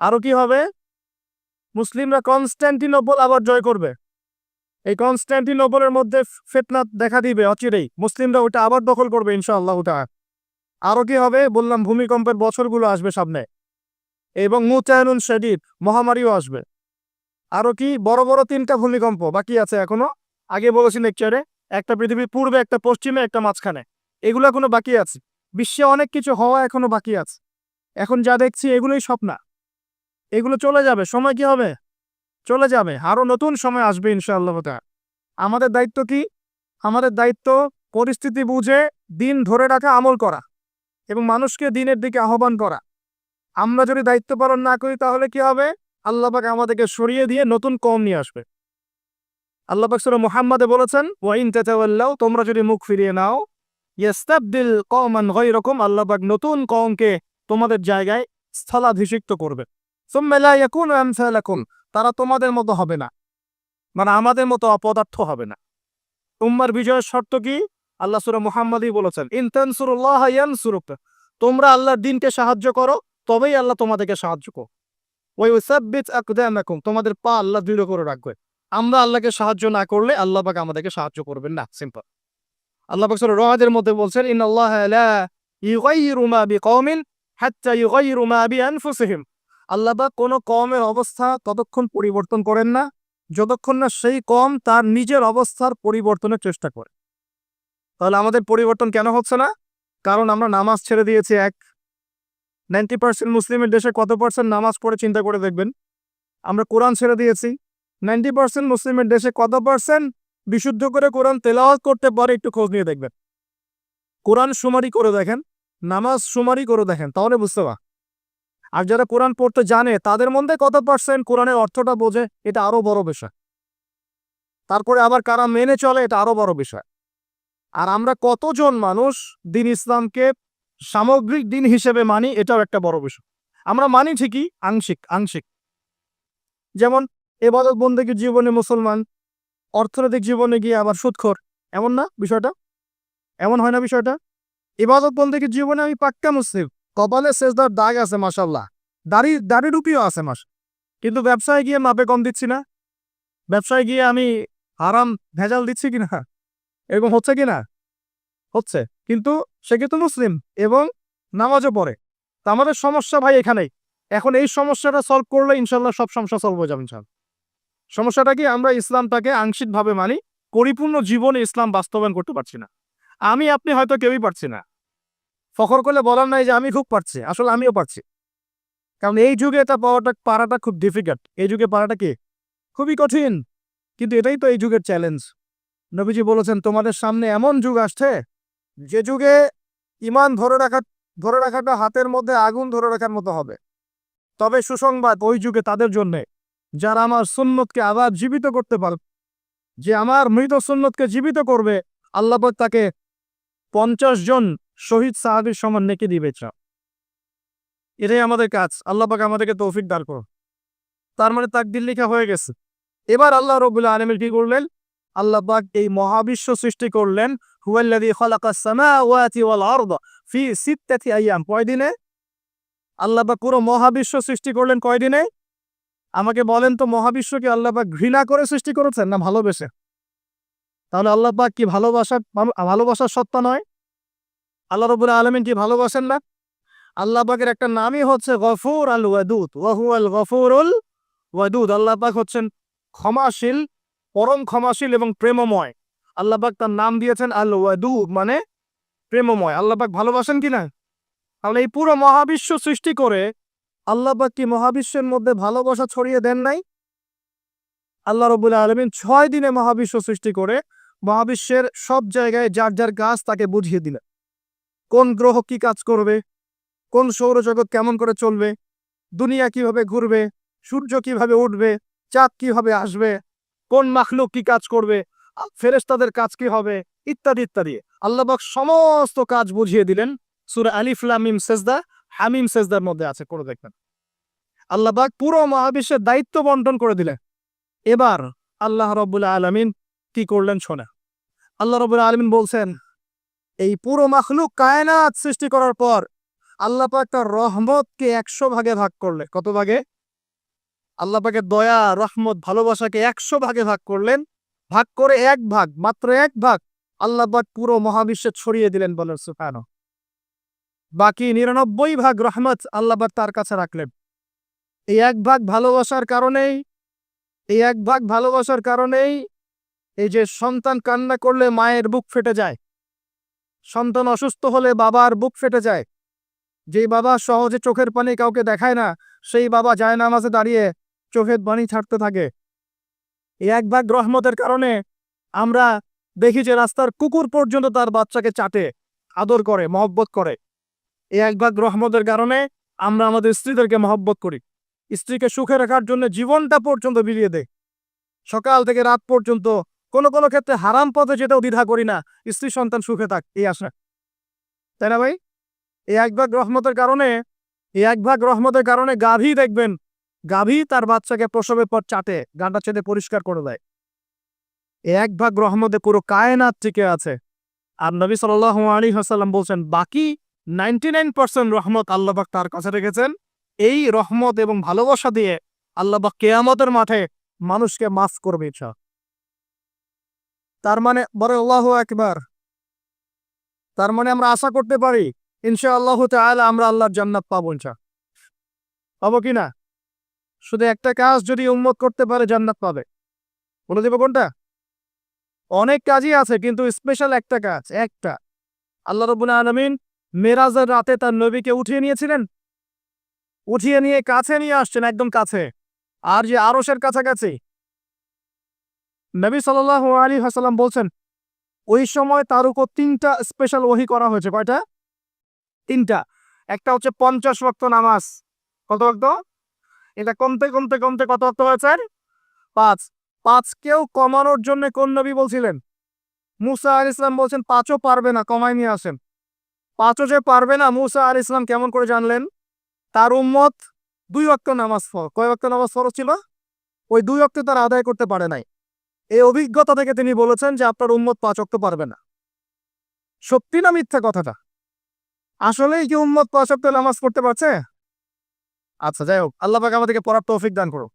আরও কি হবে? মুসলিমরা কনস্ট্যান্টিনোপল আবার জয় করবে। এই কনস্ট্যান্টিনোপলের মধ্যে ফেতনা দেখা দিবে অচিরেই। মুসলিমরা ওটা আবার দখল করবে, ইনশাআল্লাহ ওটা আরও কি হবে? বললাম, ভূমিকম্পের বছরগুলো আসবে সামনে। এবং মুচায়নুন শদীদ, মহামারীও আসবে। আরও কি? বড় বড় তিনটা ভূমিকম্প বাকি আছে এখনও। আগে বলেছি লেকচারে, একটা পৃথিবীর পূর্বে, একটা পশ্চিমে, একটা মাঝখানে। এগুলো এখনও বাকি আছে। বিশ্বে অনেক কিছু হওয়া এখনও বাকি আছে। এখন যা দেখছি এগুলোই স্বপ্ন। এগুলো চলে যাবে। সময় কি হবে? চলে যাবে। আরও নতুন সময় আসবে ইনশাআল্লাহ তাআলা। আমাদের দায়িত্ব কি? আমাদের দায়িত্ব পরিস্থিতি বুঝে দিন ধরে রাখা, আমল করা এবং মানুষকে দিনের দিকে আহ্বান করা। আমরা যদি দায়িত্ব পালন না করি তাহলে কি হবে? আল্লাপাক আমাদেরকে সরিয়ে দিয়ে নতুন কম নিয়ে আসবে। আল্লাহ পাক মোহাম্মদে বলেছেন, ওয়াইন তাতাওয়াল্লাও তোমরা যদি মুখ ফিরিয়ে নাও, ইয়াস্তাবদিল কওমান গায়রাকুম, আল্লাহ পাক নতুন কমকে তোমাদের জায়গায় স্থলাভিষিক্ত করবে। তারা তোমাদের মতো হবে না। মানে আমাদের মতো অপদার্থ হবে না। উম্মার বিজয়ের শর্ত কি? আল্লাহ সূরা মুহাম্মাদই বলেছেন, ইন তানসুরুল্লাহ ইয়ানসুরুক। তোমরা আল্লাহর দিনকে সাহায্য করো, তবেই আল্লাহ তোমাদেরকে সাহায্য করো ওই ইউসাব্বিত আকদামাকুম, তোমাদের পা আল্লাহ দৃঢ় করে রাখবে। আমরা আল্লাহকে সাহায্য না করলে আল্লাহ পাক আমাদেরকে সাহায্য করবেন না। সিম্পল। আল্লাহ পাক রওয়াদের মধ্যে বলছেন, ইন্নাল্লাহ লা ইউগাইয়িরু মা বিকওমিন হাত্তা ইউগাইয়িরু মা বিআনফুসিহিম। আল্লাহ পাক কোনো কওমের অবস্থা ততক্ষণ পরিবর্তন করেন না, যতক্ষণ না সেই কম তার নিজের অবস্থার পরিবর্তনের চেষ্টা করে। তাহলে আমাদের পরিবর্তন কেন হচ্ছে না? কারণ আমরা নামাজ ছেড়ে দিয়েছি, এক। নাইনটি পার্সেন্ট মুসলিমের দেশে কত পার্সেন্ট নামাজ পড়ে চিন্তা করে দেখবেন? আমরা কোরআন ছেড়ে দিয়েছি, নাইনটি পার্সেন্ট মুসলিমের দেশে কত পার্সেন্ট বিশুদ্ধ করে কোরআন তেলাওয়াত করতে পারে একটু খোঁজ নিয়ে দেখবেন। কোরআন সুমারি করে দেখেন, নামাজ সুমারি করে দেখেন, তাহলে বুঝতে পার আর যারা কোরআন পড়তে জানে, তাদের মধ্যে কত পার্সেন্ট কোরআনের অর্থটা বোঝে, এটা আরও বড় বিষয়। তারপরে আবার কারা মেনে চলে, এটা আরও বড় বিষয়। আর আমরা কতজন মানুষ দিন ইসলামকে সামগ্রিক দিন হিসেবে মানি, এটাও একটা বড় বিষয়। আমরা মানি ঠিকই, আংশিক আংশিক। যেমন, এবাদত বন্দেগীর জীবনে মুসলমান, অর্থনৈতিক জীবনে গিয়ে আবার সুৎখর এমন না বিষয়টা? এমন হয় না বিষয়টা? ইবাদত বন্দেগীর জীবনে আমি পাক্কা মুসলিম। কপালে শেষদার দাগ আছে মাসাল্লাহ দাড়ি দাড়ি রুপিও আছে মাস কিন্তু ব্যবসায় গিয়ে মাপে কম দিচ্ছি না। ব্যবসায় গিয়ে আমি আরাম ভেজাল দিচ্ছি কিনা? এরকম হচ্ছে কিনা? হচ্ছে। কিন্তু সে কিন্তু মুসলিম এবং নামাজও পড়ে। তা আমাদের সমস্যা ভাই এখানেই। এখন এই সমস্যাটা সলভ করলে ইনশাল্লাহ সব সমস্যা সলভ হয়ে যাবে ইনশাল্লাহ সমস্যাটা কি? আমরা ইসলামটাকে আংশিকভাবে মানি, পরিপূর্ণ জীবনে ইসলাম বাস্তবায়ন করতে পারছি না। আমি, আপনি হয়তো কেউই পারছি না। ফখর করলে বলার নাই যে আমি খুব পারছি, আসলে আমিও পারছি। কারণ এই যুগে এটা পাওয়াটা, পারাটা খুব ডিফিকাল্ট এই যুগে পারাটা কি? খুবই কঠিন। কিন্তু এটাই তো এই যুগের চ্যালেঞ্জ নবীজি বলেছেন, তোমাদের সামনে এমন যুগ আসছে, যে যুগে ইমান ধরে রাখা, ধরে রাখাটা হাতের মধ্যে আগুন ধরে রাখার মতো হবে। তবে সুসংবাদ, ওই যুগে তাদের জন্য, যারা আমার সুন্নতকে আবার জীবিত করতে পারবে যে আমার মৃত সুন্নতকে জীবিত করবে আল্লাপাক তাকে পঞ্চাশ জন শহীদ সাহাবির সমান নেকি দিবে চা এটাই আমাদের কাজ। আল্লাপাক আমাদেরকে তৌফিক দার করো তার মানে তাকদির লেখা হয়ে গেছে। এবার আল্লাহ রবুল্লাহ আলমের কি করলেন? আল্লাহ এই মহাবিশ্ব সৃষ্টি করলেন। হুয়াল্লাযী খালাকাস সামাওয়াতি ওয়াল আরদ ফি সিত্তাতি আইয়াম। কয় দিনে? আল্লাহ পাক পুরো মহাবিশ্ব সৃষ্টি করলেন কয় দিনে? আমাকে বলেন তো মহাবিশ্বকে আল্লাহ ঘৃণা করে সৃষ্টি করেছেন না ভালোবেসে? তাহলে আল্লাহ কি ভালোবাসার ভালোবাসার সত্তা নয়? আল্লাহ রবুল্লাহ আলমিন কি ভালোবাসেন না? আল্লাহ পাকের একটা নামই হচ্ছে গফুর আল ওয়াদুদ। ওয়াহু আল গফুরুল ওয়াদুদ। আল্লাহ পাক হচ্ছেন ক্ষমাশীল, পরম ক্ষমাশীল এবং প্রেমময়। আল্লাহবাক তার নাম দিয়েছেন আল ওয়াদু মানে প্রেমময়। আল্লাহবাক ভালোবাসেন কি না? তাহলে এই পুরো মহাবিশ্ব সৃষ্টি করে আল্লাহবাক কি মহাবিশ্বের মধ্যে ভালোবাসা ছড়িয়ে দেন নাই? আল্লাহ রবুল্লাহ আলমিন ছয় দিনে মহাবিশ্ব সৃষ্টি করে মহাবিশ্বের সব জায়গায় যার যার কাজ তাকে বুঝিয়ে দিলেন। কোন গ্রহ কি কাজ করবে? কোন সৌরজগৎ কেমন করে চলবে? দুনিয়া কীভাবে ঘুরবে? সূর্য কীভাবে উঠবে? চাঁদ কীভাবে আসবে? কোন মাখলুক কি কাজ করবে? ফেরেস্তাদের কাজ কি হবে? ইত্যাদি ইত্যাদি। আল্লাহবাক সমস্ত কাজ বুঝিয়ে দিলেন। সুরা আলিফলামিম সেজদা, হামিম সেজদার মধ্যে আছে, করে দেখবেন। আল্লাহবাক পুরো মহাবিশ্বের দায়িত্ব বন্টন করে দিলেন। এবার আল্লাহ রবুল্লাহ আলমিন কি করলেন শোনা আল্লাহ রবুল্লাহ আলমিন বলছেন এই পুরো মাখলুক কায়নাত সৃষ্টি করার পর আল্লাহ পাক তার রহমতকে একশো ভাগে ভাগ করলে কত ভাগে? আল্লাহ পাকের দয়া, রহমত, ভালোবাসাকে একশো ভাগে ভাগ করলেন। ভাগ করে এক ভাগ, মাত্র এক ভাগ আল্লাহ পাক পুরো মহাবিশ্বে ছড়িয়ে দিলেন বলেন সুফানো বাকি নিরানব্বই ভাগ রহমত আল্লাহ পাক তার কাছে রাখলেন। এই এক ভাগ ভালোবাসার কারণেই, এই এক ভাগ ভালোবাসার কারণেই এই যে সন্তান কান্না করলে মায়ের বুক ফেটে যায় সন্তান অসুস্থ হলে বাবার বুক ফেটে যায়। যেই বাবা সহজে চোখের পানি কাউকে দেখায় না, সেই বাবা যায় নামাজে দাঁড়িয়ে চোখের পানি ছাড়তে থাকে। এই এক ভাগ রহমতের কারণে আমরা দেখি যে রাস্তার কুকুর পর্যন্ত তার বাচ্চাকে চাটে, আদর করে, মহব্বত করে। এই এক ভাগ রহমতের কারণে আমরা আমাদের স্ত্রীদেরকে মহব্বত করি। স্ত্রীকে সুখে রাখার জন্য জীবনটা পর্যন্ত বিলিয়ে দেয়। সকাল থেকে রাত পর্যন্ত কোনো কোনো ক্ষেত্রে হারাম পথে যেতেও দ্বিধা করি না। স্ত্রী, সন্তান সুখে থাক, এই আশা। তাই না ভাই? এই এক ভাগ রহমতের কারণে, এই এক ভাগ রহমতের কারণে গাভী দেখবেন, গাভী তার বাচ্চাকে প্রসবের পর চাটে গাঁটা চেটে পরিষ্কার করে দেয়। এই এক ভাগ রহমতে পুরো কায়নাত টিকে আছে। আর নবী সাল আলী হাসাল্লাম বলছেন, বাকি নাইনটি নাইন পার্সেন্ট রহমত আল্লাহবাক তার কাছে রেখেছেন। এই রহমত এবং ভালোবাসা দিয়ে আল্লাহবাক কেয়ামতের মাঠে মানুষকে মাফ করবে ইচ্ছা তার মানে বড় আল্লাহ একবার তার মানে আমরা আশা করতে পারি ইনশা আল্লাহ তাহলে আমরা আল্লাহর জান্নাত পাবো ইনশা। পাবো কি না? শুধু একটা কাজ যদি উন্মত করতে পারে জান্নাত পাবে। বলে দেবো কোনটা? অনেক কাজই আছে, কিন্তু স্পেশাল একটা কাজ, একটা। আল্লাহ রবুল আলমিন মেরাজের রাতে তার নবীকে উঠিয়ে নিয়েছিলেন। উঠিয়ে নিয়ে কাছে নিয়ে আসছেন, একদম কাছে। আর যে আরসের কাছাকাছি। নবী সাল আলী হাসাল্লাম বলছেন, ওই সময় তার উপর তিনটা স্পেশাল ওহি করা হয়েছে। কয়টা? তিনটা। একটা হচ্ছে পঞ্চাশ ওয়াক্ত নামাজ। কত ওয়াক্ত? এটা কমতে কমতে কমতে কত ওয়াক্ত হয়েছে? পাঁচ। পাঁচকেও কমানোর জন্য কোন নবী বলছিলেন? মুসা আল ইসলাম বলছেন, পাঁচও পারবে না কমাই নিয়ে আসেন। পাঁচও যে পারবে না, মুসা আল ইসলাম কেমন করে জানলেন? তার উম্মত দুই অক্ত নামাজ ফর কয় অক্ত নামাজ ফরজ ছিল? ওই দুই অক্ত তার আদায় করতে পারে নাই। এই অভিজ্ঞতা থেকে তিনি বলেছেন যে আপনার উম্মত পাঁচ অক্ত পারবে না। সত্যি না মিথ্যা কথাটা? আসলেই কি উম্মত পাঁচ নামাজ পড়তে পারছে? আচ্ছা যাই হোক, আল্লাহ পাক আমাদেরকে পড়ার তৌফিক দান করো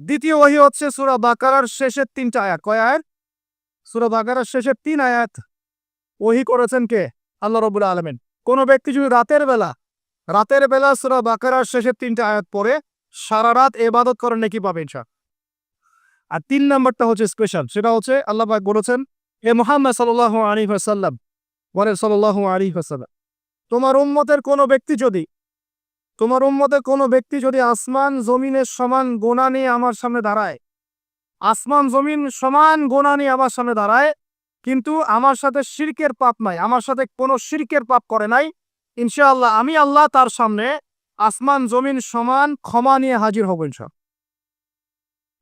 দ্বিতীয় ওহি হচ্ছে সুরা বাকারার শেষের তিনটা আয়াত। কয় আয়াত? সুরা বাকারার শেষের তিন আয়াত। ওহি করেছেন কে? আল্লাহ রবুল আলমেন। কোনো ব্যক্তি যদি রাতের বেলা রাতের বেলা সুরা বাকারার শেষের তিনটা আয়াত পরে সারা রাত এবাদত করে নাকি পাবে ইনশা আর তিন নাম্বারটা হচ্ছে স্পেশাল সেটা হচ্ছে আল্লাহবাক বলেছেন এ মোহাম্মদ সাল্লাহ আলী হাসাল্লাম বলে সাল্লাহ আলী হাসাল্লাম তোমার উম্মতের কোনো ব্যক্তি যদি, তোমার উম্মতের কোনো ব্যক্তি যদি আসমান জমিনের সমান গোনা নিয়ে আমার সামনে দাঁড়ায়, আসমান জমিন সমান গোনা নিয়ে আমার সামনে দাঁড়ায়, কিন্তু আমার সাথে শিরকের পাপ নাই, আমার সাথে কোনো শিরকের পাপ করে নাই, ইনশাআল্লাহ আমি আল্লাহ তার সামনে আসমান জমিন সমান ক্ষমা নিয়ে হাজির হব ইনশা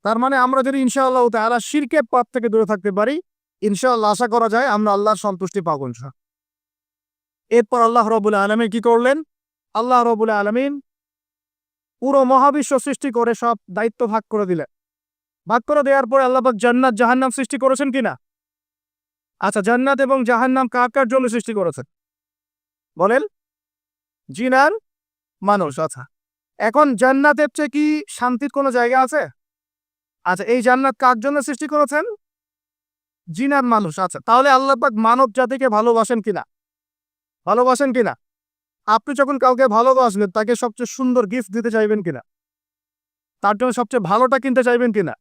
তার মানে আমরা যদি ইনশাআল্লাহ তাহলে শিরকের পাপ থেকে দূরে থাকতে পারি, ইনশাআল্লাহ আশা করা যায় আমরা আল্লাহর সন্তুষ্টি পাবো ইনশা এরপর আল্লাহ রবুল আলমী কি করলেন? আল্লাহ রবুল আলমিন পুরো মহাবিশ্ব সৃষ্টি করে সব দায়িত্ব ভাগ করে দিলেন। ভাগ করে দেওয়ার পরে আল্লাহবাক জান্নাত জাহান্নাম সৃষ্টি করেছেন কিনা? আচ্ছা জান্নাত এবং জাহান্নাম কার কার জন্য সৃষ্টি করেছেন? বলেন জিনার মানুষ। আচ্ছা এখন জান্নাতের চেয়ে কি শান্তির কোনো জায়গা আছে? আচ্ছা এই জান্নাত কার জন্য সৃষ্টি করেছেন? জিনার মানুষ। আচ্ছা তাহলে আল্লাহবাক মানব জাতিকে ভালোবাসেন কিনা? ভালোবাসেন কিনা? আপনি যখন কাউকে ভালোবাসবেন তাকে সবচেয়ে সুন্দর গিফট দিতে চাইবেন কিনা? তার জন্য সবচেয়ে ভালোটা কিনতে চাইবেন কিনা?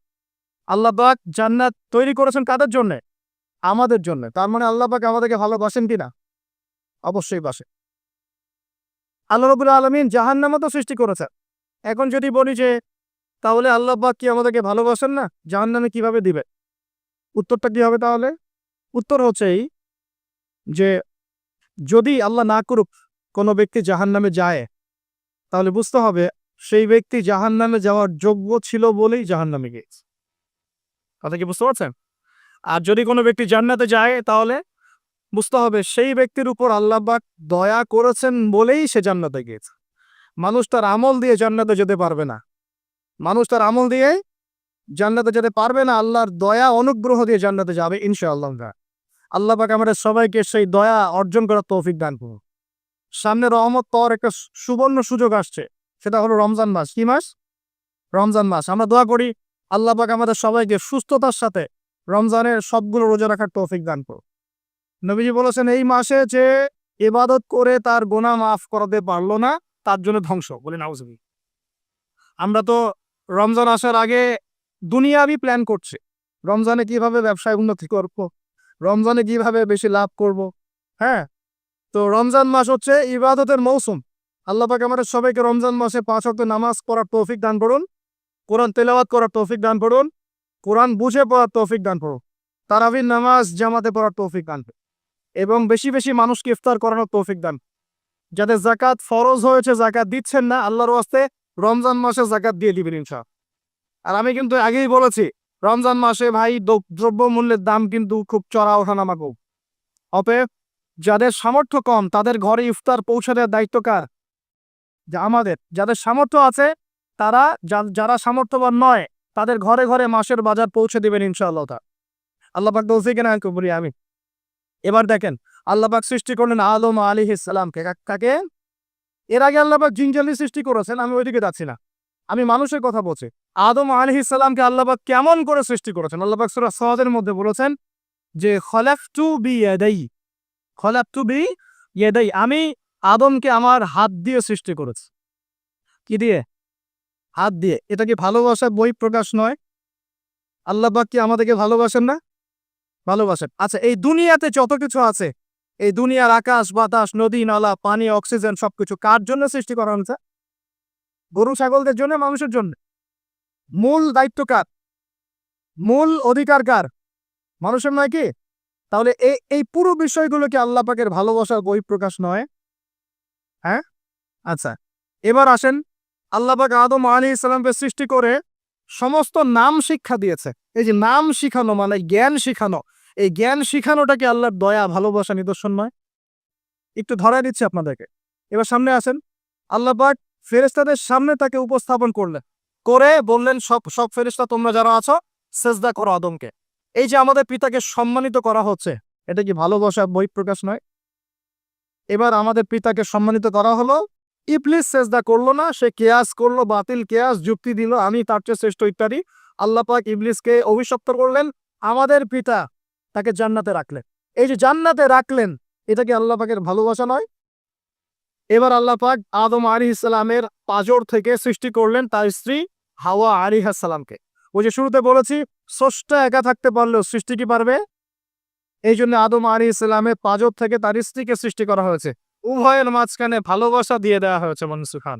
আল্লাহবাক জান্নাত তৈরি করেছেন কাদের জন্য? আমাদের জন্য। তার মানে আল্লাহ পাক আমাদেরকে ভালোবাসেন কিনা? অবশ্যই বাসে। আল্লাহ রবুল্লা আলমিন জাহান্নামও তো সৃষ্টি করেছেন। এখন যদি বলি যে তাহলে আল্লাহ কি আমাদেরকে ভালোবাসেন না? জাহান্নামে কীভাবে দিবে? উত্তরটা কি হবে তাহলে? উত্তর হচ্ছে এই যে, যদি আল্লাহ না করুক, কোনো ব্যক্তি জাহান নামে যায়। তাহলে বুঝতে হবে, সেই ব্যক্তি জাহান নামে যাওয়ার যোগ্য ছিল বলেই জাহান নামে গিয়েছে। কথা কি বুঝতে পারছেন? আর যদি কোনো ব্যক্তি জান্নাতে যায়, তাহলে বুঝতে হবে, সেই ব্যক্তির উপর আল্লাহবাক দয়া করেছেন বলেই সে জান্নাতে গিয়েছে। মানুষ তার আমল দিয়ে জান্নাতে যেতে পারবে না। মানুষ তার আমল দিয়ে জান্নাতে যেতে পারবে না, আল্লাহর দয়া, অনুগ্রহ দিয়ে জান্নাতে যাবে, ইনশাআল্লাহ। আল্লাহ পাক আমাদের সবাইকে সেই দয়া অর্জন করার তৌফিক দান করুন। সামনে রহমত পাওয়ার একটা সুবর্ণ সুযোগ আসছে, সেটা হলো রমজান মাস। কি মাস? রমজান মাস। আমরা দোয়া করি, আল্লাহ পাক আমাদের সবাইকে সুস্থতার সাথে রমজানের সবগুলো রোজা রাখার তৌফিক দান করো নবীজি বলেছেন, এই মাসে যে এবাদত করে তার গোনা মাফ করাতে পারল না, তার জন্য ধ্বংস। বলে নাউজবি আমরা তো রমজান আসার আগে দুনিয়াবি প্ল্যান করছে। রমজানে কীভাবে ব্যবসায় উন্নতি করব? রমজানে কীভাবে বেশি লাভ করব? হ্যাঁ? তো রমজান মাস হচ্ছে ইবাদতের মৌসুম। আল্লাহ আমাদের সবাইকে রমজান মাসে পাঁচ ওয়াক্ত নামাজ পড়ার তৌফিক দান করুন। কোরআন তেলাওয়াত করার তৌফিক দান করুন। কোরআন বুঝে পড়ার তৌফিক দান করুন। তারাবির নামাজ জামাতে পড়ার তৌফিক দান। এবং বেশি বেশি মানুষকে ইফতার করানোর তৌফিক দান যাদের জাকাত ফরজ হয়েছে, জাকাত দিচ্ছেন না, আল্লাহর ওয়াস্তে রমজান মাসে জাকাত দিয়ে দিবেন ইনশা। আর আমি কিন্তু আগেই বলেছি, রমজান মাসে ভাই দ্রব- দ্রব্য মূল্যের দাম কিন্তু খুব চড়া ওঠানামা খুব অতএব যাদের সামর্থ্য কম, তাদের ঘরে ইফতার পৌঁছে দেওয়ার দায়িত্ব কার? আমাদের। যাদের সামর্থ্য আছে, তারা যারা সামর্থ্যবান নয়, তাদের ঘরে ঘরে মাসের বাজার পৌঁছে দিবেন ইনশাআল্লাহ আল্লাহ পাক বলছে কিনা আমি এবার দেখেন আল্লাপাক সৃষ্টি করলেন আলম আলী ইসলামকে কাকে? এর আগে আল্লাহ পাক জিনজালি সৃষ্টি করেছেন, আমি ওইদিকে যাচ্ছি না। আমি মানুষের কথা বলছি। আদম আলী ইসলামকে আল্লাহ পাক কেমন করে সৃষ্টি করেছেন? আল্লাহ পাক সূরা সওয়াদের মধ্যে বলেছেন যে খলাফ টু বি ইয়াদাই খলাফতু বি ইয়াদাই আমি আদমকে আমার হাত দিয়ে সৃষ্টি করেছি। কি দিয়ে? হাত দিয়ে। এটা কি ভালোবাসার বই প্রকাশ নয়? আল্লাহ পাক কি আমাদেরকে ভালোবাসেন না? ভালোবাসেন। আচ্ছা এই দুনিয়াতে যত কিছু আছে এই দুনিয়ার আকাশ, বাতাস, নদী, নালা, পানি, অক্সিজেন সবকিছু কার জন্য সৃষ্টি করা হয়েছে? গরু, ছাগলদের জন্য, মানুষের জন্য। মূল দায়িত্ব কার? মূল অধিকার কার? মানুষের নয় কি? তাহলে এই এই পুরো বিষয়গুলো কি আল্লাহ পাকের ভালোবাসার বই প্রকাশ নয়। হ্যাঁ? আচ্ছা এবার আসেন আল্লাহ পাক আদম আলী ইসলামকে সৃষ্টি করে সমস্ত নাম শিক্ষা দিয়েছে। এই যে নাম শিখানো মানে জ্ঞান শিখানো। এই জ্ঞান শিখানোটা কি আল্লাহর দয়া, ভালোবাসা নিদর্শন নয় একটু ধরাই দিচ্ছি আপনাদেরকে। এবার সামনে আসেন। আল্লাহ পাক ফেরেস্তাদের সামনে তাকে উপস্থাপন করলেন। করে বললেন, সব সব ফেরেস্তা তোমরা যারা আছো, সেজদা করো আদমকে। এই যে আমাদের পিতাকে সম্মানিত করা হচ্ছে, এটা কি ভালোবাসা বই প্রকাশ নয়? এবার আমাদের পিতাকে সম্মানিত করা হলো। ইবলিস সেজদা করল না, সে কেয়াস করল, বাতিল কেয়াস, যুক্তি দিল, আমি তার চেয়ে শ্রেষ্ঠ ইত্যাদি আল্লাহ পাক ইবলিসকে অভিশপ্ত করলেন, আমাদের পিতা তাকে জান্নাতে রাখলেন। এই যে জান্নাতে রাখলেন, এটা কি আল্লাহ পাকের ভালোবাসা নয়? এবার আল্লাহ পাক আদম আলী ইসলামের পাজর থেকে সৃষ্টি করলেন তার স্ত্রী হাওয়া আলী সালামকে ওই যে শুরুতে বলেছি, স্রষ্টা একা থাকতে পারলেও সৃষ্টি কি পারবে? এই জন্য আদম আলী ইসলামের পাজর থেকে তার স্ত্রীকে সৃষ্টি করা হয়েছে। উভয়ের মাঝখানে ভালোবাসা দিয়ে দেওয়া হয়েছে মনসু খান।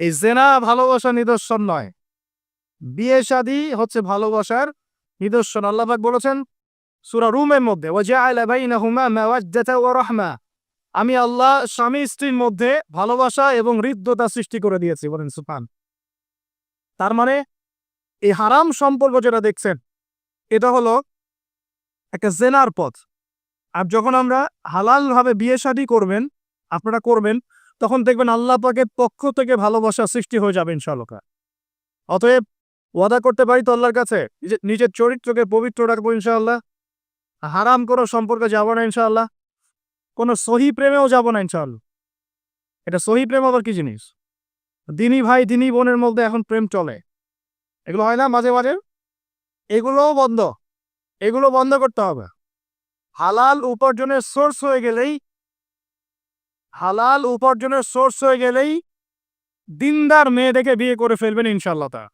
এই জেনা ভালোবাসা নিদর্শন নয়। বিয়ে শাদী হচ্ছে ভালোবাসার নিদর্শন আল্লাহাক বলেছেন, সুরা রুমের মধ্যে আমি আল্লাহ স্বামী স্ত্রীর মধ্যে ভালোবাসা এবং হৃদ্যতা সৃষ্টি করে দিয়েছি, বলেন সুফান তার মানে এই হারাম সম্পর্ক যেটা দেখছেন, এটা হলো একটা জেনার পথ। আর যখন আমরা হালাল ভাবে বিয়ে শাদী করবেন, আপনারা করবেন, তখন দেখবেন আল্লাহ পাকের পক্ষ থেকে ভালোবাসা সৃষ্টি হয়ে যাবে ইনশাআল্লাহ। অতএব ওয়াদা করতে পারি তো আল্লাহর কাছে? নিজে- নিজের চরিত্রকে পবিত্র রাখব ইনশাআল্লাহ। হারাম কোনো সম্পর্কে যাব না ইনশাআল্লাহ। কোনো সহি প্রেমেও যাব না ইনশাআল্লাহ। এটা সহি প্রেম আবার কি জিনিস? দিনী ভাই, দিনী বোনের মধ্যে এখন প্রেম চলে। এগুলো হয় না মাঝে মাঝে? এগুলোও বন্ধ। এগুলো বন্ধ করতে হবে। হালাল উপার্জনের সোর্স হয়ে গেলেই, হালাল উপার্জনের সোর্স হয়ে গেলেই দিনদার মেয়ে দেখে বিয়ে করে ফেলবেন ইনশাল্লাহ তা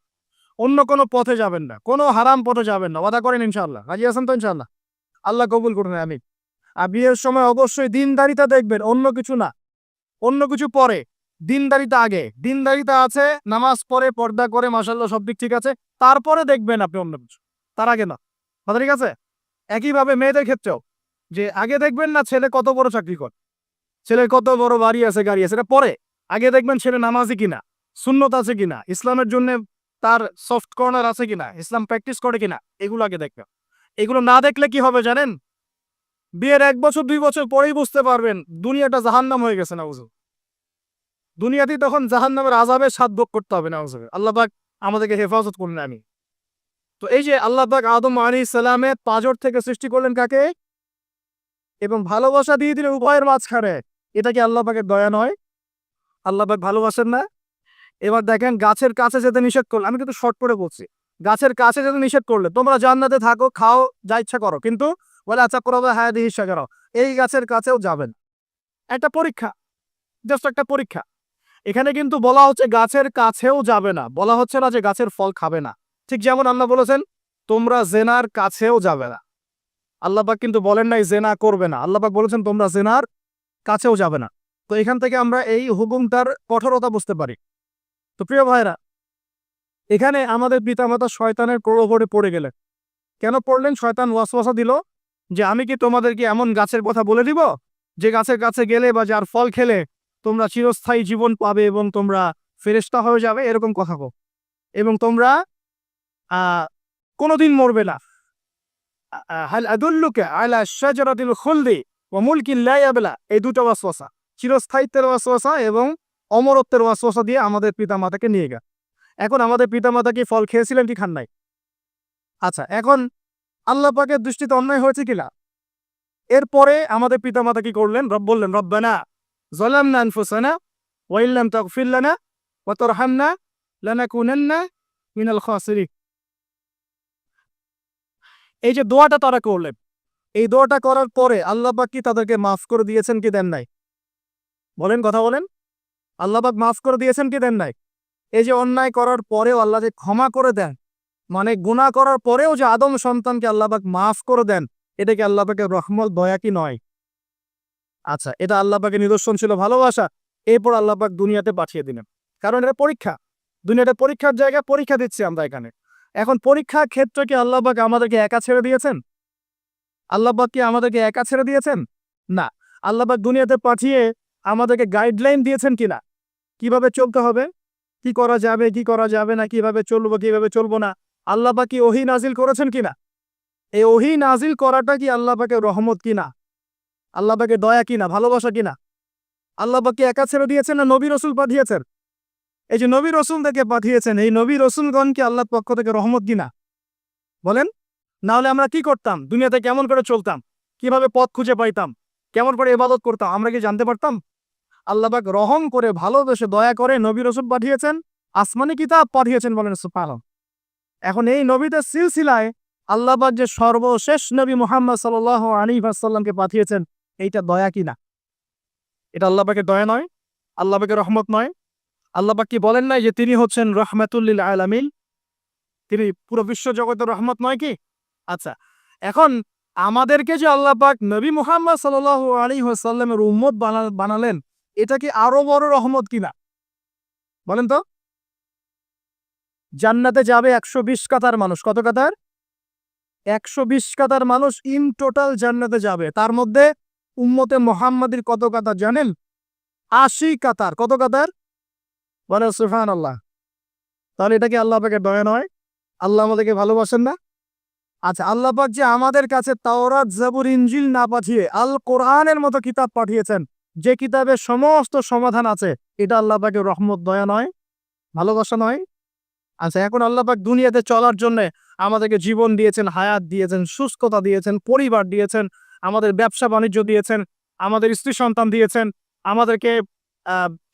অন্য কোনো পথে যাবেন না, কোনো হারাম পথে যাবেন না। ওয়াদা করেন ইনশাল্লাহ রাজি আছেন তো ইনশাল্লাহ আল্লাহ কবুল করুন আমি আর বিয়ের সময় অবশ্যই দিনদারিতা দেখবেন, অন্য কিছু না। অন্য কিছু পরে, দিনদারিতা আগে। দিনদারিতা আছে, নামাজ পড়ে, পর্দা করে মাসাল্লাহ সব দিক ঠিক আছে। তারপরে দেখবেন আপনি অন্য কিছু, তার আগে না। কথা ঠিক আছে? একইভাবে মেয়েদের ক্ষেত্রেও, যে আগে দেখবেন না ছেলে কত বড় চাকরি করে, ছেলে কত বড় বাড়ি আছে, গাড়ি আছে, এটা পরে। আগে দেখবেন ছেলে নামাজি কিনা, সুন্নত আছে কিনা, ইসলামের জন্য তার সফট কর্নার আছে কিনা, ইসলাম প্র্যাকটিস করে কিনা, এগুলো আগে দেখবে এগুলো না দেখলে কি হবে জানেন? বিয়ের এক বছর, দুই বছর পরেই বুঝতে পারবেন, দুনিয়াটা জাহান্নাম হয়ে গেছে না বুঝো দুনিয়াতেই তখন জাহান্নামের আজাবের সাত ভোগ করতে হবে না বুঝো আল্লাহ পাক আমাদেরকে হেফাজত করলেন আমি তো এই যে আল্লাহ পাক আদম আলী ইসলামের পাজর থেকে সৃষ্টি করলেন কাকে? এবং ভালোবাসা দিয়ে দিলে উভয়ের মাঝখানে। এটা কি আল্লাহ পাকের দয়া নয়? আল্লাহ পাক ভালোবাসেন না? এবার দেখেন গাছের কাছে যেতে নিষেধ করলে, আমি কিন্তু শর্ট করে বলছি, গাছের কাছে যেতে নিষেধ করলে তোমরা জান্নাতে থাকো, খাও, যা ইচ্ছা করো। কিন্তু বলে আচ্ছা করো হ্যাঁ দিয়ে ইচ্ছা করো। এই গাছের কাছেও যাবেন। একটা পরীক্ষা জাস্ট একটা পরীক্ষা। এখানে কিন্তু বলা হচ্ছে গাছের কাছেও যাবে না। বলা হচ্ছে না যে গাছের ফল খাবে না। ঠিক যেমন আল্লাহ বলেছেন, তোমরা জেনার কাছেও যাবে না। আল্লাহবাক কিন্তু বলেন নাই, জেনা করবে না। আল্লাহবাক বলেছেন, তোমরা জেনার কাছেও যাবে না। তো এখান থেকে আমরা এই হুকুমটার কঠোরতা বুঝতে পারি। তো প্রিয় ভাইরা এখানে আমাদের পিতামাতা শয়তানের প্রলোভনে পড়ে গেলেন। কেন পড়লেন? শয়তান ওয়াসওয়াসা দিল যে, আমি কি তোমাদেরকে এমন গাছের কথা বলে দিব? যে গাছের কাছে গেলে বা যার ফল খেলে তোমরা চিরস্থায়ী জীবন পাবে এবং তোমরা ফেরেস্তা হয়ে যাবে? এরকম কথা কো এবং তোমরা কোনোদিন মরবে না। এই দুটো ওয়াসওয়াসা। চিরস্থায়িত্বের ওয়াসওয়াসা এবং অমরত্বের ওয়াসওয়াসা দিয়ে আমাদের পিতামাতাকে নিয়ে গেল। এখন আমাদের পিতামাতা কি ফল খেয়েছিলেন কি খান নাই? আচ্ছা এখন আল্লাহ পাকের দৃষ্টিতে অন্যায় হয়েছে কিনা এরপরে আমাদের পিতামাতা কি করলেন? রব বললেন, রব্বানা জলামনা আনফুসানা ওয়া ইল্লাম তাগফির লানা ওয়া তারহামনা লানাকুনান্না মিনাল খাসিরিন। এই যে দোয়াটা তারা করলেন, এই দোয়াটা করার পরে আল্লাহ পাক কি তাদেরকে মাফ করে দিয়েছেন কি দেন নাই? বলেন, কথা বলেন। আল্লাহ পাক মাফ করে দিয়েছেন কি দেন নাই? এই যে অন্যায় করার পরেও আল্লাহ যে ক্ষমা করে দেন মানে গুনাহ করার পরেও যে আদম সন্তানকে আল্লাহ পাক মাফ করে দেন, এটা কি আল্লাহ পাকের রহমত, দয়া কি নয়? আচ্ছা এটা আল্লাহ পাকের নিদর্শন ছিল ভালোবাসা, এরপর আল্লাহ পাক দুনিয়াতে পাঠিয়ে দিলেন। কারণ এটা পরীক্ষা। দুনিয়াতে পরীক্ষার জায়গায় পরীক্ষা দিচ্ছি আমরা এখানে। এখন পরীক্ষার ক্ষেত্রে কি আল্লাহ পাক আমাদেরকে একা ছেড়ে দিয়েছেন? আল্লাহ পাক কি আমাদেরকে একা ছেড়ে দিয়েছেন? না। আল্লাহ পাক দুনিয়াতে পাঠিয়ে আমাদেরকে গাইডলাইন দিয়েছেন কিনা? কীভাবে চলতে হবে? কি করা যাবে, কি করা যাবে না, কীভাবে চলবো কীভাবে চলবো না? আল্লাহ পাক কি ওহি নাজিল করেছেন কিনা? এই ওহি নাজিল করাটা কি আল্লাহ পাকের রহমত কিনা? আল্লাহ পাকের দয়া কিনা? ভালোবাসা কিনা? আল্লাহ পাক একা ছেড়ে দিয়েছেন না নবী রসুল পাঠিয়েছেন? এই যে নবী রসুলদেরকে পাঠিয়েছেন, এই নবী রসুলগণকে আল্লাহর পক্ষ থেকে রহমত কিনা? বলেন না হলে আমরা কি করতাম? দুনিয়াতে কেমন করে চলতাম? কীভাবে পথ খুঁজে পাইতাম? কেমন করে ইবাদত করতাম? আমরা কি জানতে পারতাম? আল্লাহবাক রহম করে, ভালোবেসে দয়া করে নবী রসুল পাঠিয়েছেন, আসমানি কিতাব পাঠিয়েছেন বলেন সুপাল এখন এই নবীদের সিলসিলায় আল্লাহবাক যে সর্বশেষ নবী মোহাম্মদ সাল আলী সাল্লামকে পাঠিয়েছেন, এইটা দয়া কিনা এটা আল্লাহবাকের দয়া নয়, আল্লাহবাকের রহমত নয়। আল্লাহবাক কি বলেন নাই যে তিনি হচ্ছেন রহমাতুল্লিল আলামিন? তিনি পুরো বিশ্ব জগতের রহমত নয় কি? আচ্ছা এখন আমাদেরকে যে আল্লাহ পাক নবী মুহাম্মদ সাল আলী সাল্লামের উম্মত বানালেন এটা কি আরও বড় রহমত কিনা? বলেন তো। জান্নাতে যাবে একশো বিশ কাতার মানুষ। কত কাতার? একশো বিশ কাতার মানুষ ইন টোটাল জান্নাতে যাবে। তার মধ্যে উম্মতে মোহাম্মদের কত কাতার জানেন? আশি কাতার। কত কাতার? বলে সুফান আল্লাহ তাহলে এটা কি আল্লাহ পাকের দয়া নয়? আল্লাহ আমাদেরকে ভালোবাসেন না? আচ্ছা আল্লাহ পাক যে আমাদের কাছে তাওরাত, জাবুর ইঞ্জিল না পাঠিয়ে আল কোরআনের মতো কিতাব পাঠিয়েছেন যে কিতাবে সমস্ত সমাধান আছে, এটা আল্লাহ পাকের রহমত, দয়া নয়, ভালোবাসা নয়। আচ্ছা এখন আল্লাহ পাক দুনিয়াতে চলার জন্য আমাদেরকে জীবন দিয়েছেন, হায়াত দিয়েছেন, সুস্থতা দিয়েছেন, পরিবার দিয়েছেন, আমাদের ব্যবসা বাণিজ্য দিয়েছেন, আমাদের স্ত্রী সন্তান দিয়েছেন, আমাদেরকে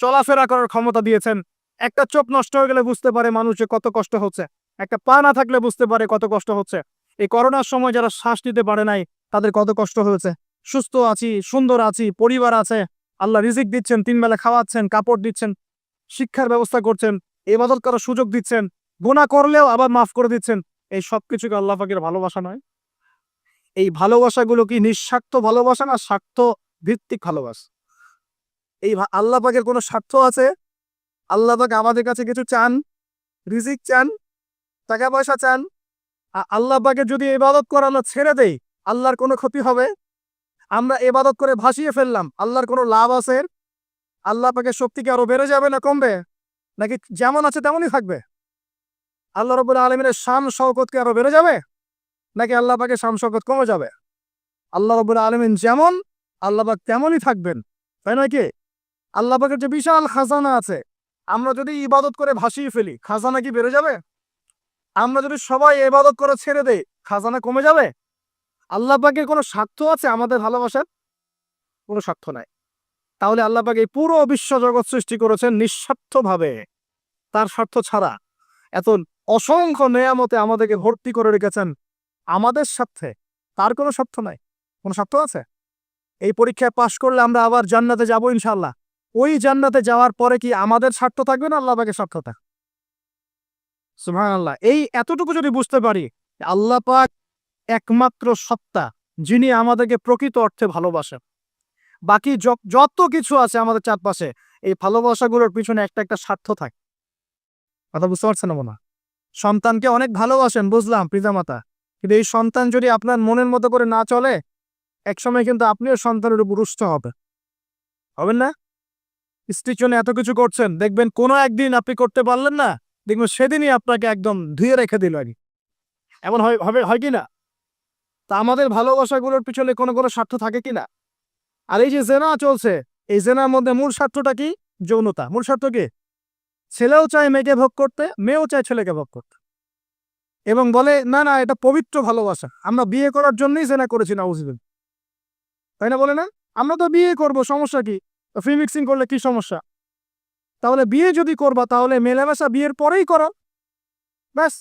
চলাফেরা করার ক্ষমতা দিয়েছেন। একটা চোখ নষ্ট হয়ে গেলে বুঝতে পারে মানুষের কত কষ্ট হচ্ছে। একটা পা না থাকলে বুঝতে পারে কত কষ্ট হচ্ছে। এই করোনার সময় যারা শ্বাস নিতে পারে নাই, তাদের কত কষ্ট হয়েছে? সুস্থ আছি, সুন্দর আছি, পরিবার আছে। আল্লাহ রিজিক দিচ্ছেন, তিন বেলা খাওয়াচ্ছেন, কাপড় দিচ্ছেন, শিক্ষার ব্যবস্থা করছেন এবাদত করার সুযোগ দিচ্ছেন গুণা করলেও আবার মাফ করে দিচ্ছেন। এই সব কিছুকে আল্লাহ পাকের ভালোবাসা নয়। এই ভালোবাসাগুলো কি নিঃস্বার্থ ভালোবাসা না স্বার্থ ভিত্তিক ভালোবাসা? এই আল্লাহ পাকের কোনো স্বার্থ আছে? আল্লাহ পাক আমাদের কাছে কিছু চান? রিজিক চান? টাকা পয়সা চান? আল্লাহ পাকে যদি ইবাদত করে ছেড়ে দেই, আল্লাহর কোনো ক্ষতি হবে? আমরা ইবাদত করে ভাসিয়ে ফেললাম। আল্লাহর কোনো লাভ আছে? আল্লাহ পাকে শক্তি কি আরও বেড়ে যাবে না কমবে? নাকি যেমন আছে তেমনই থাকবে? আল্লাহ রবুল আলমিনের শান শওকত কি আরও বেড়ে যাবে? নাকি আল্লাহ পাকে শাম শওকত কমে যাবে? আল্লাহ রবুল আলমিন যেমন, আল্লাহ পাক তেমনই থাকবেন। তাই নয় কি? আল্লাহ পাকের যে বিশাল খাজানা আছে, আমরা যদি ইবাদত করে ভাসিয়ে ফেলি, খাজানা কি বেড়ে যাবে? আমরা যদি সবাই ইবাদত করে ছেড়ে দেই, খাজানা কমে যাবে? আল্লাহ পাকের কোনো স্বার্থ আছে আমাদের ভালোবাসার? কোনো স্বার্থ নাই। তাহলে আল্লাহ এই পুরো বিশ্ব জগৎ সৃষ্টি করেছেন নিঃস্বার্থভাবে। তার স্বার্থ ছাড়া এত অসংখ্য নেয়ামতে আমাদেরকে ভর্তি করে রেখেছেন আমাদের স্বার্থে। তার কোনো স্বার্থ নাই। কোনো স্বার্থ আছে? এই পরীক্ষায় পাশ করলে আমরা আবার জান্নাতে যাব ইনশাল্লাহ ওই জান্নাতে যাওয়ার পরে কি আমাদের স্বার্থ থাকবে না আল্লাহ পাকের স্বার্থ থাকবে সুবহানাল্লাহ। এই এতটুকু যদি বুঝতে পারি, আল্লাহ পাক একমাত্র সত্তা, যিনি আমাদেরকে প্রকৃত অর্থে ভালোবাসেন। বাকি যত কিছু আছে আমাদের চারপাশে, এই ভালোবাসাগুলোর পিছনে একটা একটা স্বার্থ থাকে। কথা বুঝতে পারছেন না সন্তানকে অনেক ভালোবাসেন, বুঝলাম, পিতামাতা। কিন্তু এই সন্তান যদি আপনার মনের মতো করে না চলে, একসময় কিন্তু আপনিও সন্তানের উপর রুষ্ট হবে হবেন না? স্ত্রীর জন্য এত কিছু করছেন, দেখবেন কোনো একদিন আপনি করতে পারলেন না, দেখবেন সেদিনই আপনাকে একদম ধুয়ে রেখে দিল আর। এমন হয়, হবে, হয় কি না? তা আমাদের ভালোবাসাগুলোর পিছনে কোনো কোনো স্বার্থ থাকে কি না? আর এই যে জেনা চলছে, এই জেনার মধ্যে মূল স্বার্থটা কি? যৌনতা। মূল স্বার্থ কি? ছেলেও চায় মেয়েকে ভোগ করতে, মেয়েও চায় ছেলেকে ভোগ করতে। এবং বলে, না না, এটা পবিত্র ভালোবাসা। আমরা বিয়ে করার জন্যই জেনা করেছি না উজিবিন তাই না বলে না? আমরা তো বিয়ে করব, সমস্যা কি? ফ্রি মিক্সিং করলে কি সমস্যা? তাহলে বিয়ে যদি করবা, তাহলে মেলামেশা বিয়ের পরেই করো। ব্যাস,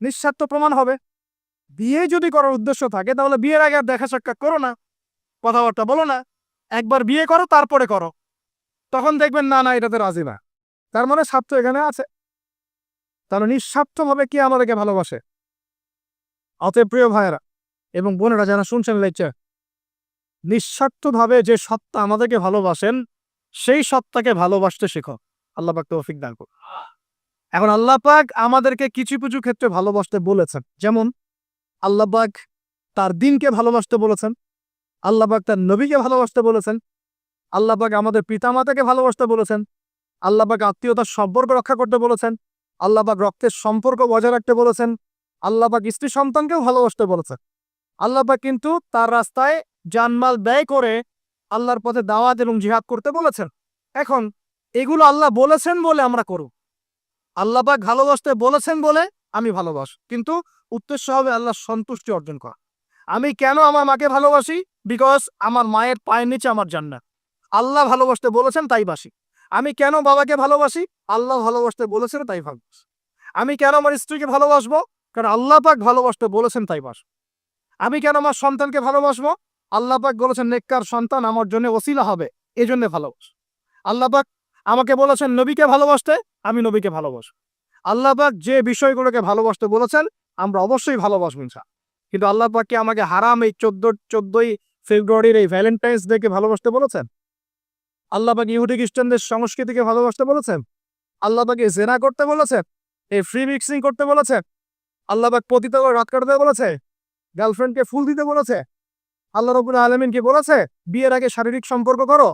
নিঃস্বার্থ প্রমাণ হবে। বিয়ে যদি করার উদ্দেশ্য থাকে, তাহলে বিয়ের আগে আর দেখা সাক্ষাৎ করো না, কথাবার্তা বলো না, একবার বিয়ে করো, তারপরে করো। তখন দেখবেন, না না, এটাতে রাজি না। তার মানে স্বার্থ এখানে আছে। তাহলে নিঃস্বার্থভাবে কি আমাদেরকে ভালোবাসে? অতএব প্রিয় ভাইয়েরা এবং বোনেরা যারা শুনছেন লেকচার, নিঃস্বার্থভাবে যে সত্তা আমাদেরকে ভালোবাসেন, সেই সত্তাকে ভালোবাসতে শেখো। আল্লাহ পাক তৌফিক দান করুন। এখন আল্লাহ পাক আমাদেরকে কিছু কিছু ক্ষেত্রে ভালোবাসতে বলেছেন। যেমন আল্লাহ পাক তার দিনকে ভালোবাসতে বলেছেন। আল্লাহ পাক তার নবীকে ভালোবাসতে বলেছেন। আল্লাহ পাক আমাদের পিতামাতাকে ভালোবাসতে বলেছেন। আল্লাহ পাক আত্মীয়তার সম্পর্ক রক্ষা করতে বলেছেন। আল্লাহ পাক রক্তের সম্পর্ক বজায় রাখতে বলেছেন। আল্লাহ পাক স্ত্রী সন্তানকেও ভালোবাসতে বলেছেন। আল্লাহ পাক কিন্তু তার রাস্তায় জানমাল ব্যয় করে আল্লাহর পথে দাওয়াত এবং জিহাদ করতে বলেছেন। এখন এগুলো আল্লাহ বলেছেন বলে আমরা করব। আল্লাহ পাক ভালোবাসতে বলেছেন বলে আমি ভালোবাস। কিন্তু উদ্দেশ্য হবে আল্লাহর সন্তুষ্টি অর্জন করা। আমি কেন আমার মাকে ভালোবাসি? বিকজ আমার মায়ের পায়ের নিচে আমার জান্নাত। আল্লাহ ভালোবাসতে বলেছেন, তাই বাসি। আমি কেন বাবাকে ভালোবাসি? আল্লাহ ভালোবাসতে বলেছেন, তাই ভালোবাসি। আমি কেন আমার স্ত্রীকে ভালোবাসবো? কারণ আল্লাহ পাক ভালোবাসতে বলেছেন, তাই বাস। আমি কেন আমার সন্তানকে ভালোবাসবো? আল্লাহ পাক বলেছেন, নেককার সন্তান আমার জন্য ওসিলা হবে এই জন্য ভালোবাস। আল্লাহ পাক আমাকে বলেছেন, নবীকে ভালোবাসতে, আমি নবীকে ভালোবাসবো। আল্লাহ পাক যে বিষয়গুলোকে ভালোবাসতে বলেছেন আমরা অবশ্যই ভালোবাসবো ইনশা কিন্তু আল্লাহ পাককে আমাকে হারাম এই চোদ্দ, চোদ্দই ফেব্রুয়ারির এই ভ্যালেন্টাইন্স ডেকে ভালোবাসতে বলেছেন? আল্লাহ পাক ইহুদি খ্রিস্টানদের সংস্কৃতিকে ভালোবাসতে বলেছেন? আল্লাহ পাকে জেনা করতে বলেছেন? এই ফ্রি মিক্সিং করতে বলেছেন? আল্লাহ পাক পতিত রাত কাটাতে বলেছে? গার্লফ্রেন্ডকে ফুল দিতে বলেছে? আল্লাহ রবুল আলমিনকে বলেছে? বিয়ের আগে শারীরিক সম্পর্ক করো।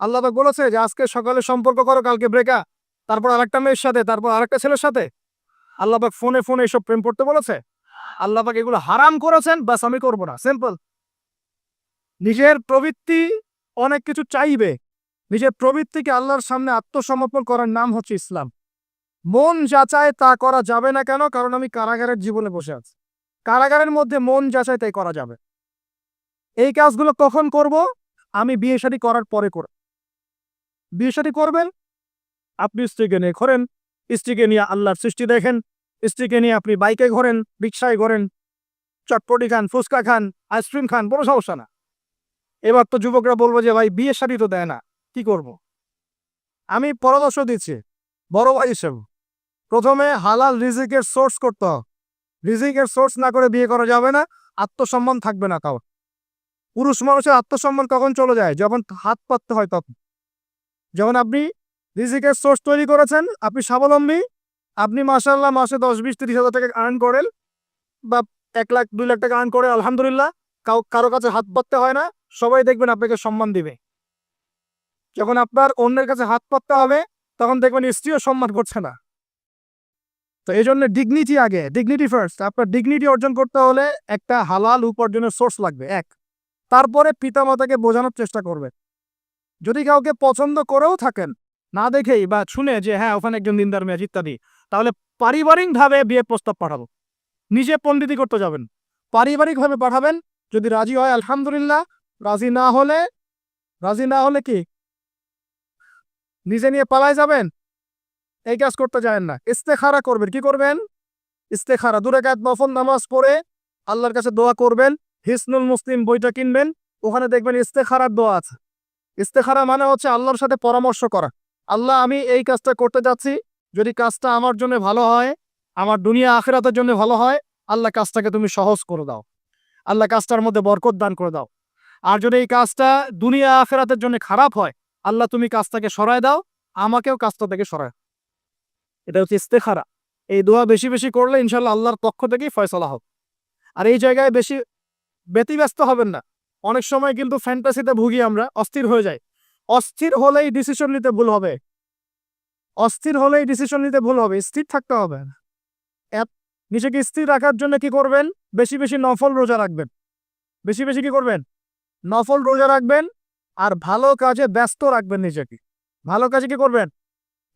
আল্লাহ পাক বলেছে যে, আজকে সকালে সম্পর্ক করো, কালকে ব্রেকা তারপর আরেকটা মেয়ের সাথে, তারপর আরেকটা ছেলের সাথে। আল্লাহ পাক ফোনে ফোনে এসব প্রেম পড়তে বলেছে? আল্লাহ পাক এগুলো হারাম করেছেন, বাস আমি করব না। সিম্পল নিজের প্রবৃত্তি অনেক কিছু চাইবে। নিজের প্রবৃত্তিকে আল্লাহর সামনে আত্মসমর্পণ করার নাম হচ্ছে ইসলাম। মন যাচায় তা করা যাবে না কেন? কারণ আমি কারাগারের জীবনে বসে আছি। কারাগারের মধ্যে মন যাচাই তাই করা যাবে। এই কাজগুলো কখন করব? আমি বিয়ে করার পরে করব বিয়ে করবেন? আপনি স্ত্রীকে নিয়ে ঘোরেন। স্ত্রীকে নিয়ে আল্লাহর সৃষ্টি দেখেন, স্ত্রীকে নিয়ে আপনি বাইকে ঘোরেন রিক্সায় ঘোরেন, চটপটি খান, ফুচকা খান, আইসক্রিম খান, কোনো সমস্যা না। এবার তো যুবকরা বলব যে, ভাই বিয়ে শাড়ি তো দেয় না, কি করব। আমি পরামর্শ দিচ্ছি, বড় ভাই হিসেবে। প্রথমে হালাল রিজিকের সোর্স করতে হবে। রিজিকের সোর্স না করে বিয়ে করা যাবে না, আত্মসম্মান থাকবে না কাউ পুরুষ মানুষের আত্মসম্মান কখন চলে যায়? যখন হাত পাততে হয় তখন। যখন আপনি রিজিকের সোর্স তৈরি করেছেন, আপনি স্বাবলম্বী। আপনি মাসাল্লাহ মাসে দশ, বিশ, তিরিশ হাজার টাকা আর্ন করেন বা এক লাখ, দুই লাখ টাকা আর্ন করে, আলহামদুলিল্লাহ। কাউ, কারও কাছে হাত পাততে হয় না, সবাই দেখবেন আপনাকে সম্মান দিবে। যখন আপনার অন্যের কাছে হাত পাততে হবে, তখন দেখবেন স্ত্রীও সম্মান করছে না। তো এই জন্য ডিগনিটি আগে ডিগনিটি ফার্স্ট আপনার ডিগনিটি অর্জন করতে হলে একটা হালাল উপার্জনের সোর্স লাগবে, এক। তারপরে পিতামাতাকে বোঝানোর চেষ্টা করবে যদি কাউকে পছন্দ করেও থাকেন না দেখেই বা শুনে যে হ্যাঁ ওখানে একজন দিনদার মেয়াজ, ইত্যাদি। তাহলে পারিবারিকভাবে বিয়ে প্রস্তাব পাঠাবো। নিজে পণ্ডিতি করতে যাবেন। পারিবারিকভাবে পাঠাবেন, যদি রাজি হয়, আলহামদুলিল্লাহ। রাজি না হলে, রাজি না হলে কি? নিজে নিয়ে পালায় যাবেন? এই কাজ করতে যাবেন না। ইস্তেখারা করবেন। কি করবেন? ইস্তেখারা। দূরে কাত নফল নামাজ পড়ে আল্লাহর কাছে দোয়া করবেন, হিসনুল মুসলিম বইটা কিনবেন, ওখানে দেখবেন ইস্তেখারার দোয়া আছে। ইস্তেখারা মানে হচ্ছে আল্লাহর সাথে পরামর্শ করা। আল্লাহ, আমি এই কাজটা করতে যাচ্ছি। যদি কাজটা আমার জন্য ভালো হয়, আমার দুনিয়া আখেরাতের জন্য ভালো হয়, আল্লাহ কাজটাকে তুমি সহজ করে দাও। আল্লাহ কাজটার মধ্যে বরকত দান করে দাও। আর যদি এই কাজটা দুনিয়া আখেরাতের জন্য খারাপ হয়, আল্লাহ তুমি কাজটাকে সরায় দাও, আমাকেও কাজটা থেকে সরায় এটা হচ্ছে ইস্তেখারা। এই দোয়া বেশি বেশি করলে ইনশাল্লাহ আল্লাহর পক্ষ থেকেই ফয়সলা হবে। আর এই জায়গায় বেশি ব্যতিব্যস্ত হবেন না। অনেক সময় কিন্তু ফ্যান্টাসিতে ভুগি আমরা, অস্থির হয়ে যাই। অস্থির হলেই ডিসিশন নিতে ভুল হবে। অস্থির হলেই ডিসিশন নিতে ভুল হবে, স্থির থাকতে হবে। নিজেকে স্থির রাখার জন্য কি করবেন? বেশি বেশি নফল রোজা রাখবেন। বেশি বেশি কি করবেন? নফল রোজা রাখবেন আর ভালো কাজে ব্যস্ত রাখবেন নিজেকে। ভালো কাজে কি করবেন?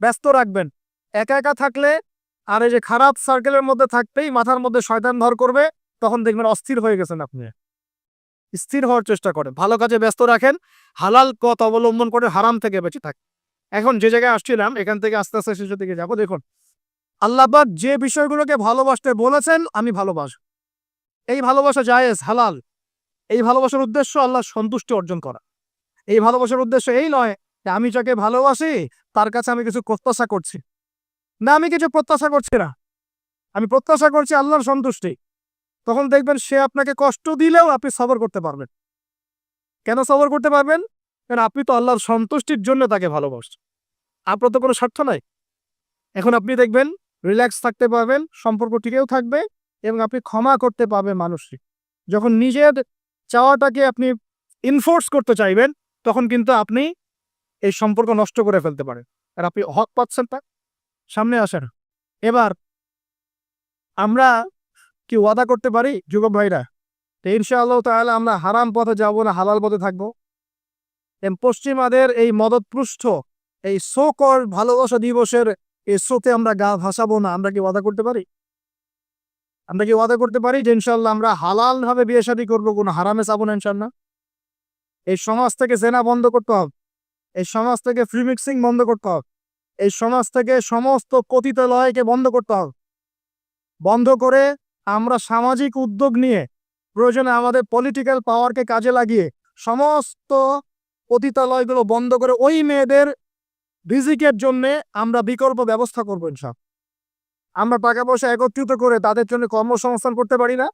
ব্যস্ত রাখবেন। একা একা থাকলে আর এই যে খারাপ সার্কেলের মধ্যে থাকতেই মাথার মধ্যে শয়তান ধর করবে, তখন দেখবেন অস্থির হয়ে গেছেন আপনি। স্থির হওয়ার চেষ্টা করেন। ভালো কাজে ব্যস্ত রাখেন, হালাল পথ অবলম্বন করে হারাম থেকে বেঁচে থাকেন। এখন যে জায়গায় আসছিলাম, এখান থেকে আস্তে আস্তে শেষের দিকে যাব। দেখুন আল্লাহবাক যে বিষয়গুলোকে ভালোবাসতে বলেছেন, আমি ভালোবাস এই ভালোবাসা জায়েজ, হালাল। এই ভালোবাসার উদ্দেশ্য আল্লাহ সন্তুষ্টি অর্জন করা। এই ভালোবাসার উদ্দেশ্য এই নয় যে আমি যাকে ভালোবাসি, তার কাছে আমি কিছু প্রত্যাশা করছি। না, আমি কিছু প্রত্যাশা করছি না। আমি প্রত্যাশা করছি আল্লাহর সন্তুষ্টি। তখন দেখবেন সে আপনাকে কষ্ট দিলেও আপনি সবর করতে পারবেন। কেন সবর করতে পারবেন? কারণ আপনি তো আল্লাহর সন্তুষ্টির জন্য তাকে ভালোবাসছেন। আপনার তো কোনো স্বার্থ নাই। এখন আপনি দেখবেন রিল্যাক্স থাকতে পারবেন সম্পর্ক টিকেও থাকবে এবং আপনি ক্ষমা করতে পারবেন মানুষকে। যখন নিজের চাওয়াটাকে আপনি ইনফোর্স করতে চাইবেন, তখন কিন্তু আপনি এই সম্পর্ক নষ্ট করে ফেলতে পারেন। আর আপনি হক পাচ্ছেন তা। সামনে আসেন। এবার আমরা কি ওয়াদা করতে পারি, যুবক ভাইরা? তো ইনশাআল্লাহ তাহলে আমরা হারাম পথে যাব না, হালাল পথে থাকব। পশ্চিমাদের এই মদতপৃষ্ঠ এই শোকর ভালোবাসা দিবসের এই শোতে আমরা গা ভাসাবো না, আমরা কি ওয়াদা করতে পারি? আমরা কি ওয়াদা করতে পারি যে ইনশাল্লাহ আমরা হালাল ভাবে বিয়ে শাদী করব, কোনো হারামে যাব না ইনশাল্লাহ এই সমাজ থেকে জেনা বন্ধ করতে হবে। এই সমাজ থেকে ফ্রি মিক্সিং বন্ধ করতে হবে। এই সমাজ থেকে সমস্ত কথিত লয়কে বন্ধ করতে হবে। বন্ধ করে আমরা সামাজিক উদ্যোগ নিয়ে প্রয়োজনে আমাদের পলিটিক্যাল পাওয়ারকে কাজে লাগিয়ে সমস্ত পতিতালয়গুলো বন্ধ করে ওই মেয়েদের রিজিকের জন্যে আমরা বিকল্প ব্যবস্থা করব সব আমরা টাকা পয়সা একত্রিত করে তাদের জন্য কর্মসংস্থান করতে পারি না।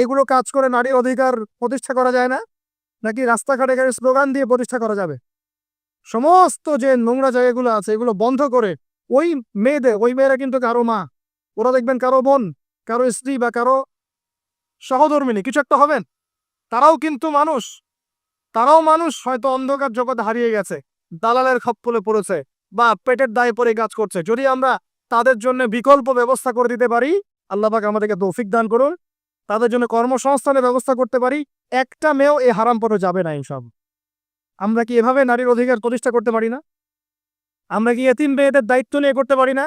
এগুলো কাজ করে নারী অধিকার প্রতিষ্ঠা করা যায় না, নাকি রাস্তাঘাটে গাড়ি স্লোগান দিয়ে প্রতিষ্ঠা করা যাবে। সমস্ত যে নোংরা জায়গাগুলো আছে, এগুলো বন্ধ করে ওই মেয়েদের, ওই মেয়েরা কিন্তু কারও মা, ওরা দেখবেন কারও বোন কারও স্ত্রী বা কারও সহধর্মিনী, কিছু একটা হবেন? তারাও কিন্তু মানুষ। তারাও মানুষ, হয়তো অন্ধকার জগৎ হারিয়ে গেছে, দালালের খপ্পলে পড়েছে বা পেটের দায়ে পরে কাজ করছে। যদি আমরা তাদের জন্য বিকল্প ব্যবস্থা করে দিতে পারি, আল্লাহ পাক আমাদেরকে তৌফিক দান করুন। তাদের জন্য কর্মসংস্থানের ব্যবস্থা করতে পারি। একটা মেয়েও এই হারাম পথে যাবে না এইসব আমরা কি এভাবে নারীর অধিকার প্রতিষ্ঠা করতে পারি না? আমরা কি এতিম মেয়েদের দায়িত্ব নিয়ে করতে পারি না?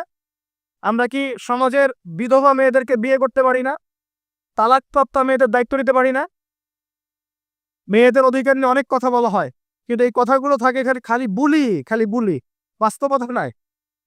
আমরা কি সমাজের বিধবা মেয়েদেরকে বিয়ে করতে পারি না? তালাকপ্রাপ্ত মেয়েদের দায়িত্ব নিতে পারি না? মেয়েদের অধিকার নিয়ে অনেক কথা বলা হয়, কিন্তু এই কথাগুলো থাকে খালি খালি বুলি খালি বুলি, বাস্তবতা নয়